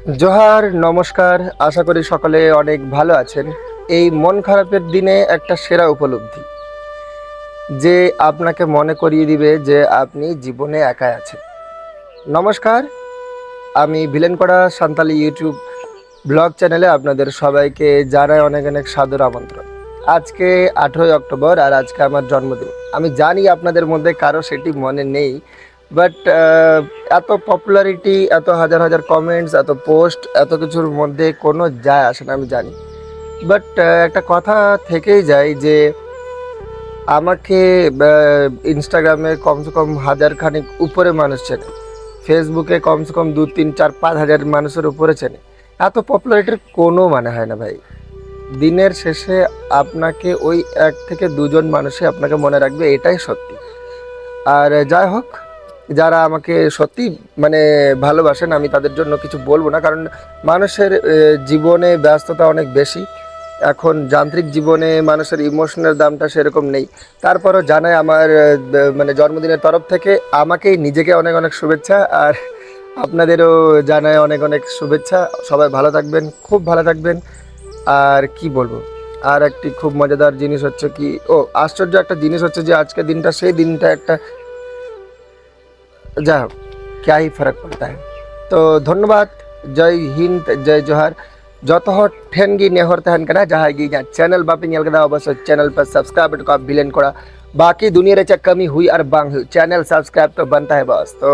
জোহার, নমস্কার। আশা করি সকলে অনেক ভালো আছেন। এই মন খারাপের দিনে একটা সেরা উপলব্ধি, যে আপনাকে মনে করিয়ে দিবে যে আপনি জীবনে একাই আছেন। নমস্কার। আমি ভিলেনকড়া সান্তালি ইউটিউব ব্লগ চ্যানেলে আপনাদের সবাইকে জানায় অনেক অনেক সাদর আমন্ত্রণ। আজকে আঠেরোই অক্টোবর আর আজকে আমার জন্মদিন। আমি জানি আপনাদের মধ্যে কারও সেটি মনে নেই বাট এত পপুলারিটি এত হাজার হাজার কমেন্টস এত পোস্ট এত কিছুর মধ্যে কোনো যায় আসে না, আমি জানি। বাট একটা কথা থেকেই যায় যে আমাকে ইনস্টাগ্রামে কমসে কম হাজার খানিক উপরে মানুষ চেনে। ফেসবুকে কমসে কম দু, তিন, চার, পাঁচ হাজার মানুষের উপরে চেনে। এত পপুলারিটির কোনো মানে হয় না ভাই। দিনের শেষে আপনাকে ওই এক থেকে দুজন মানুষই আপনাকে মনে রাখবে, এটাই সত্যি। আর, যাই হোক যারা আমাকে সত্যি মানে ভালোবাসেন, আমি তাদের জন্য কিছু বলব না। কারণ মানুষের জীবনে ব্যস্ততা অনেক বেশি। এখন যান্ত্রিক জীবনে মানুষের ইমোশনের দামটা সেরকম নেই। তারপরও জানাই আমার মানে জন্মদিনের তরফ থেকে আমাকেই নিজেকে অনেক অনেক শুভেচ্ছা। আর আপনাদেরও জানায় অনেক অনেক শুভেচ্ছা। সবাই ভালো থাকবেন, খুব ভালো থাকবেন। আর কি বলব? আর একটি খুব মজাদার জিনিস হচ্ছে কি, ও, আশ্চর্য একটা জিনিস হচ্ছে যে আজকের দিনটা, সেই দিনটা একটা যা হোক क्या ही फर्क पड़ता है तो ধন্যবাদ জয় হিন্দ জয় জোহার যত হট ঠেনগি নেহর তেহেন কেনা যাহাগি যা চ্যানেল বাপি নিয়াল কেদা অবশ্যই চ্যানেল पर सब्सक्राइब को आप बिलेन करा बाकी दुनिया रे कमी हुई और बांग हुई चैनल सब्सक्राइब तो बनता है बस तो